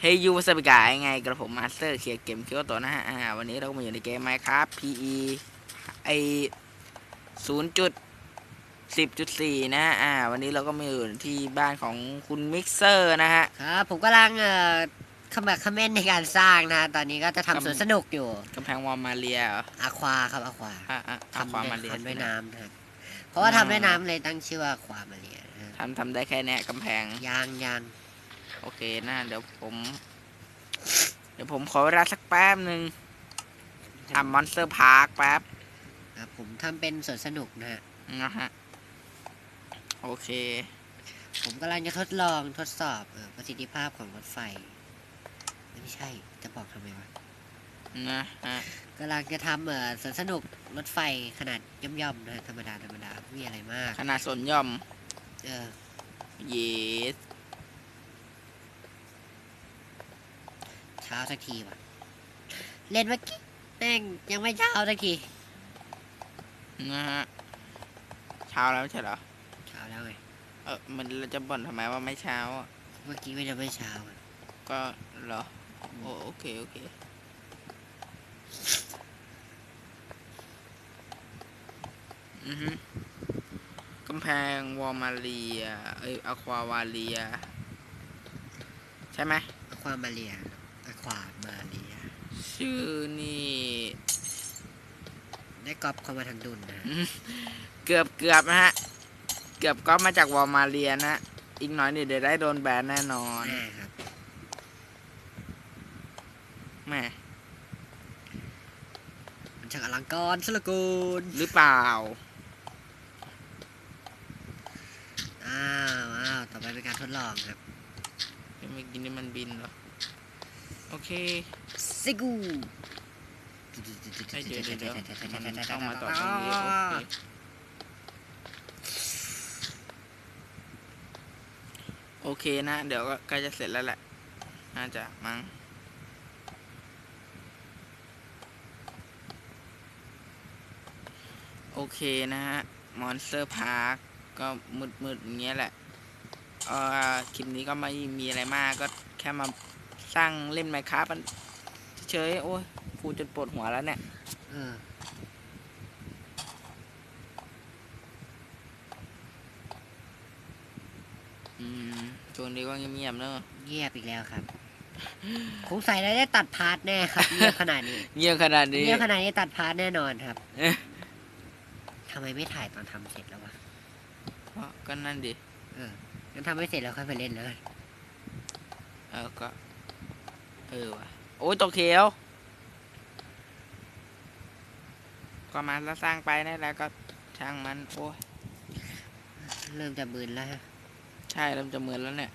เฮ้ยยูสบิกายไงกระผมมาสเตอร์เคียร์เกมคิวตัวนะฮะอ่าวันนี้เราก็มาอยู่ในเกมไมครับ PE ไอศูนย์จุดสิบจุดสี่นะฮะอ่าวันนี้เราก็มาอยู่ที่บ้านของคุณมิกเซอร์นะฮะครับผมกำลังเอ่อขมักเขม้นในการสร้างนะ ตอนนี้ก็จะครับทำสวนสนุกอยู่กำแพงวอลมาเรียเหรออาควาครับอาควาอะอะอะทำความด้วยมาเรียทำด้วยน้ำนะครับเพราะว่าอ่าทำด้วยน้ำเลยตั้งชื่อว่าอาความาเรียนะฮะทำทำได้แค่เนี้ยกำแพงยางยาง โอเคนะเดี๋ยวผม เดี๋ยวผมขอเวลาสักแป๊บหนึ่งทำมอนสเตอร์พาร์คแป๊บครับผมทำเป็นสวนสนุกนะฮะนะฮะโอเค ผมกำลังจะทดลองทดสอบเอ่อประสิทธิภาพของรถไฟ ไม่ใช่ จะบอกทำไมวะนะฮะกำลังจะทำเอ่อสวนสนุกรถไฟขนาดย่อมๆนะฮะธรรมดาธรรมดาไม่มีอะไรมาก ขนาดสนย่อม เออ เยส ช้าสักทีว่ะ เล่นเมื่อกี้แม่งยังไม่เช้าสักทีนะฮะเช้าแล้วไม่ใช่เหรอ เช้าแล้วไงเออมันเราจะบ่นทำไมว่าไม่เช้าอะเมื่อกี้ไม่ได้ไม่เช้าอะก็เหรอโอโอเคโอเคอือฮึกำแพงวอลมาเรียเอ้ยอควาวาเรีย ใช่ไหมอความาเรีย อความาเรียชื่อนี่ได้กอบเข้ามาทางดุนนะอืมเกือบเกือบนะฮะ เกือบก็มาจากวอลมาเรียนะ อีกหน่อยนี่เดี๋ยวได้โดนแบนแน่นอนแน่ครับแหม่มันช่างอลังการสละกูลหรือเปล่า อ้าวอ้าวต่อไปเป็นการทดลองครับเมื่อกี้นี่มันบินเหรอ โอเคซิกูเอ้ยเดี๋ยวเดี๋ยวเดี๋ยวมันต้องมาต่อตรงนี้โอเคโอเคนะ เดี๋ยวก็ใกล้จะเสร็จแล้วแหละ น่าจะมั้งโอเคนะฮะ มอนสเตอร์พาร์คก็มืดๆอย่างเงี้ยแหละ เอ่อ คลิปนี้ก็ไม่มีอะไรมากก็แค่มา สร้างเล่นไมค์ครับมันเฉยๆโอ้ยพูดจนปวดหัวแล้วเนี่ยเอออืมช่วงนี้ก็เงียบๆเนอะเงียบอีกแล้วครับคงใส่ได้ได้ตัดพาร์ทแน่ครับ เงียบขนาดนี้เงียบขนาดนี้เงียบขนาดนี้ตัดพาร์ทแน่นอนครับเอ๊ะทำไมไม่ถ่ายตอนทำเสร็จแล้ววะก็นั่นดิเอองั้นทำไม่เสร็จแล้วค่อยไปเล่นเลย เออก็ เออว่ะโอ้ยตกเขียว ก็มาแล้วสร้างไปนั่นแหละก็ช่างมัน โอ้ย เริ่มจะมึนแล้วฮะใช่เริ่มจะเหมือนแล้วเนี่ย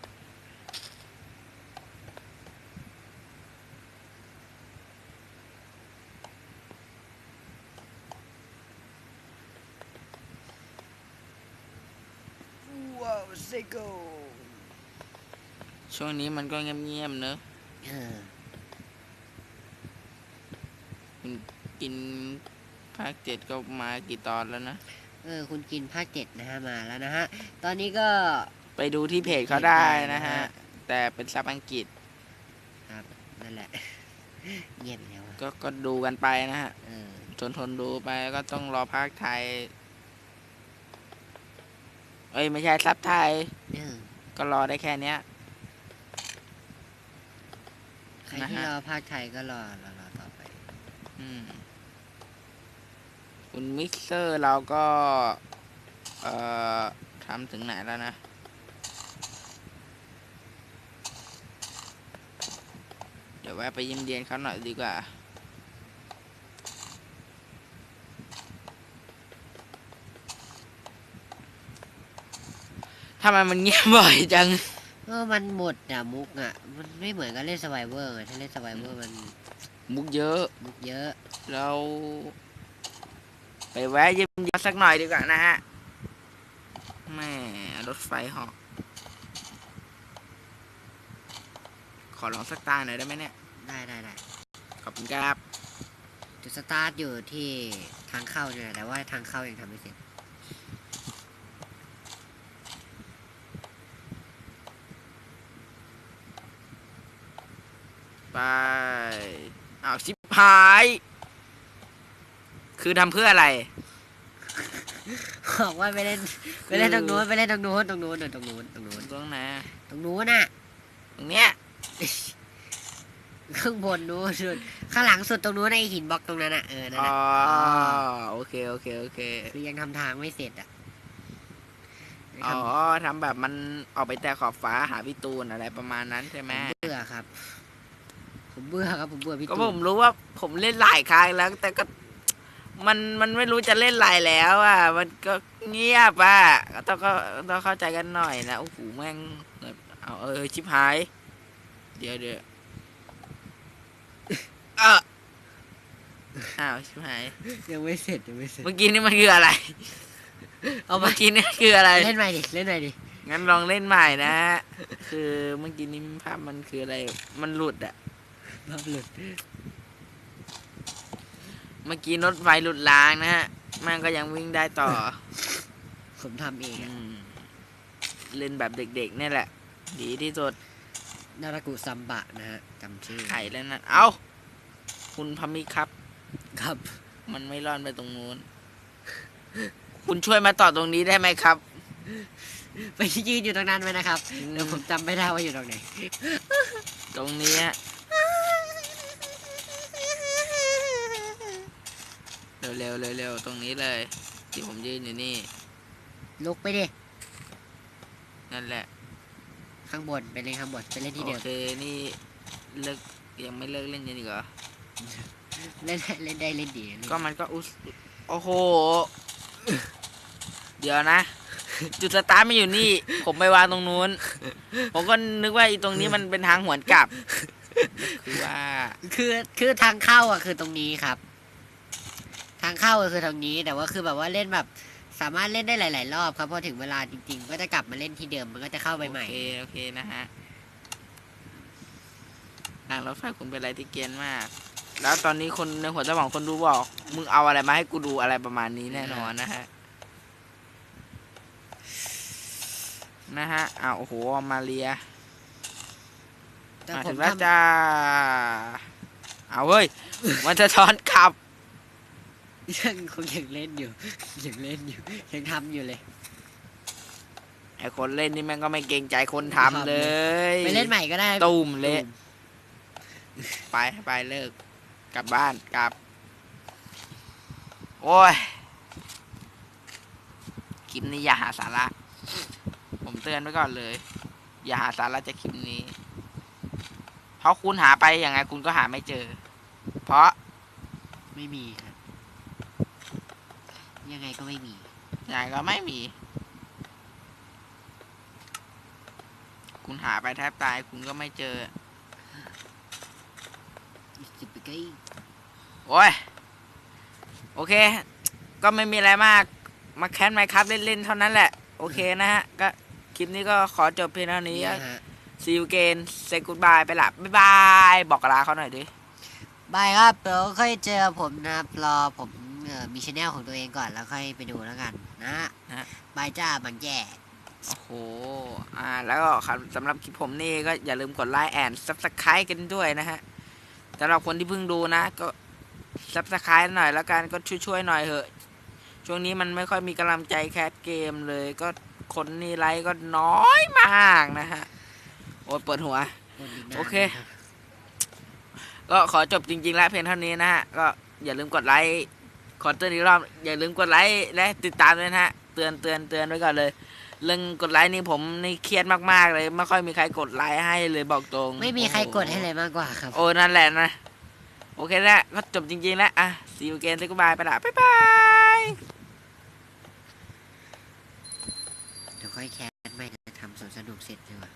ว้าวซิโกช่วงนี้มันก็เงียบๆเนอะ เออกินภาคเจ็ดก็มากี่ตอนแล้วนะ เออ คุณกินภาคเจ็ดนะฮะมาแล้วนะฮะ ตอนนี้ก็ไปดูที่เพจเขาได้นะฮะนะฮะแต่เป็นซับอังกฤษ ครับนั่นแหละเงียบอีกแล้วอะก็ก็ดูกันไปนะฮะเออทนทนดูไปก็ต้องรอภาคไทย เอ้ย ไม่ใช่ซับไทยเออก็รอได้แค่เนี้ย ใครนะที่ฮะรอภาคไทยก็รอรอรอต่อไป อืมคุณมิกเซอร์เราก็ เอ่อทำถึงไหนแล้วนะ เดี๋ยวแวะไปเยิ้มเยียนเขาหน่อยดีกว่า ทำไมมันเงียบบ่อยจัง เออมันหมดอะมุกอะมันไม่เหมือนกับเล่นสไ i เวอร์ไงถ้าเล่นสไ i เวอร์มันมุกเยอะ มุกเยอะ เรา ไปแวะเยิ้มเยียนสักหน่อยดีกว่านะฮะแม่รถไฟเหอกขอลองสักตาหน่อยได้ไหมเนี่ย ได้ได้ได้ขอบคุณครับ จุดสตาร์ทอยู่ที่ทางเข้าเนี่ยแต่ว่าทางเข้ายังทำไม่เสร็จ ไปอ้าวชิบหาย คือทำเพื่ออะไร บอกว่าไปเล่นไปเล่นตรงนู้นไปเล่นตรงนู้นตรงนู้นเออตรงนู้นตรงนู้นตรงไหนตรงนู้นน่ะ ตรงเนี้ยข้างบนนู้นสุดข้างหลังสุดตรงนู้นไอหินบล็อกตรงนั้นอะเออนั่นอ๋แหอละโอเคโอเคโอเคคือยังทำทางไม่เสร็จอะอ๋อทำแบบมันออกไปแต่ขอบฟ้าหาพี่ตูนอะไรประมาณนั้นใช่ไหมผมเบื่อครับ ผมเบื่อครับผมเบื่อพี่ก็ตูผนมรู้ว่าผมเล่นหลายครั้งแล้ว แต่ก็ มันมันไม่รู้จะเล่นอะไรแล้วอะมันก็เงียบอะก็ต้องก็ต้องเข้าใจกันหน่อยนะโอ้โหแม่งแบบเอาเออชิบหาย เดี๋ยวเดี๋ยวเอออ้าวชิบหาย ยังไม่เสร็จยังไม่เสร็จเมื่อกี้นี่มันคืออะไร เอามาเมื่อกี้นี่คืออะไร เล่นใหม่ดิเล่นใหม่ดิงั้นลองเล่นใหม่นะฮะ คือเมื่อกี้นี้ภาพมันคืออะไร มันหลุดอะ ภาพหลุด เมื่อกี้รถไฟหลุดล้างนะฮะ มันก็ยังวิ่งได้ต่อ ผมทำเองอือะมเล่นแบบเด็กๆนี่แหละ ดีที่สุดนารากุซัมบะนะฮะจำชื่อไข่แล้วนะเอาคุณพามิครับ ครับ มันไม่ร่อนไปตรงนู้น คุณช่วยมาต่อตรงนี้ได้ไหมครับ ไปยืนอยู่ตรงนั้นไว้นะครับเดี๋ยวผมจำไม่ได้ว่าอยู่ตรงไหน ตรงนี้ฮะ เร็วๆเร็วๆตรงนี้เลยที่ผมยืนอยู่นี่ ลุกไปดิ นั่นแหละข้างบนไปเล่นข้างบนไปเล่นที่เดิโอมเคนี่เลิกยังไม่เลิกเล่นยังอีกเหรอเล่นเล่นได้เล่นดีเล่นก็มันก็อุสโอ้โห เดี๋ยวนะ จุดสตาร์ทมันอยู่นี่ ผมไปวางตรงนู้น ผมก็นึกว่าอีตรงนี้มันเป็นทางหวนกลับ คือว่า คือคือทางเข้าอะคือตรงนี้ครับ ทางเข้าก็คือตรงนี้ แต่ว่าคือแบบว่าเล่นแบบสามารถเล่นได้หลาย ๆ รอบครับพอถึงเวลาจริง ๆ ก็จะกลับมาเล่นที่เดิมมันก็จะเข้าไปใหม่โอเคโอเคนะฮะทางรถไฟคุณเป็นอะไรที่เกรียนมาก แล้วตอนนี้คนในหัวสมองคนดูบอก มึงเอาอะไรมาให้กูดูอะไรประมาณนี้แน่นอนนะฮะ นะฮะอ้าวโอ้โหมาเรียแต่มาผถึมงแล้วทำจ้า เอาเฮ้ย มันจะช้อนขับ ยังคงยังเล่นอยู่ยังเล่นอยู่ยังทำอยู่เลย ไอคนเล่นนี่แม่งก็ไม่เกรงใจคนทำเลยไปเล่นใหม่ก็ได้ตุ่มเละไปไปเลิก กลับบ้านกลับ โอ้ยคลิปนี้อย่าหาสาระ ผมเตือนไว้ก่อนเลย อย่าหาสาระจากคลิปนี้ เพราะคุณหาไปยังไงคุณก็หาไม่เจอ เพราะไม่มีครับ ยังไงก็ไม่มี ยังไงก็ไม่มี คุณหาไปแทบตายคุณก็ไม่เจอสิบปีก็โอ้ย โอเค ก็ไม่มีอะไรมาก มาแคสไมครับเล่นๆเท่านั้นแหละ โอเคนะฮะ ก็คลิปนี้ก็ขอจบเพียงเท่านี้นี่ฮะซีอูเกนเซกูดบายไปละบ๊ายบาย บอกลาเขาหน่อยดิบายครับเดี๋ยวค่อยเจอผมนะครับรอผมเอ่อ มีชแนลของตัวเองก่อนแล้วค่อยไปดูแล้วกัน นะฮะ บายจ้าบางแย่โอ้โห อ่า แล้วก็ครับสำหรับคลิปผมนี่ก็อย่าลืมกดไลค์แอนซับสไครต์กันด้วยนะฮะสำหรับคนที่เพิ่งดูนะ ก็ซับสไครต์หน่อยแล้วกันก็ช่วยๆหน่อยเถอะ ช่วงนี้มันไม่ค่อยมีกำลังใจแคสเกมเลย ก็คนนี่ไลค์ก็น้อยมากนะฮะ โอ้ยเปิดหัวคนอีกนานโอเคนะครับก็ขอจบจริงๆแล้วเพียงเท่านี้นะฮะ ก็อย่าลืมกดไลค์ ขอเตือนอีกรอบอย่าลืมกดไลค์และติดตามด้วยนะฮะ เตือนเตือนเตือนไว้ก่อนเลย เรื่องกดไลค์นี่ผมนี่เครียดมากๆเลย ไม่ค่อยมีใครกดไลค์ให้เลยบอกตรงไม่มีใครโอ้โกดให้เลยมากกว่าครับ โอ้นั่นแหละนะ โอเคแล้วก็จบจริงๆแล้วอะ see you again say goodbye ไปละบ๊ายบายเดี๋ยวค่อยแคสไม่จะทำสวนสนุกเสร็จดีกว่า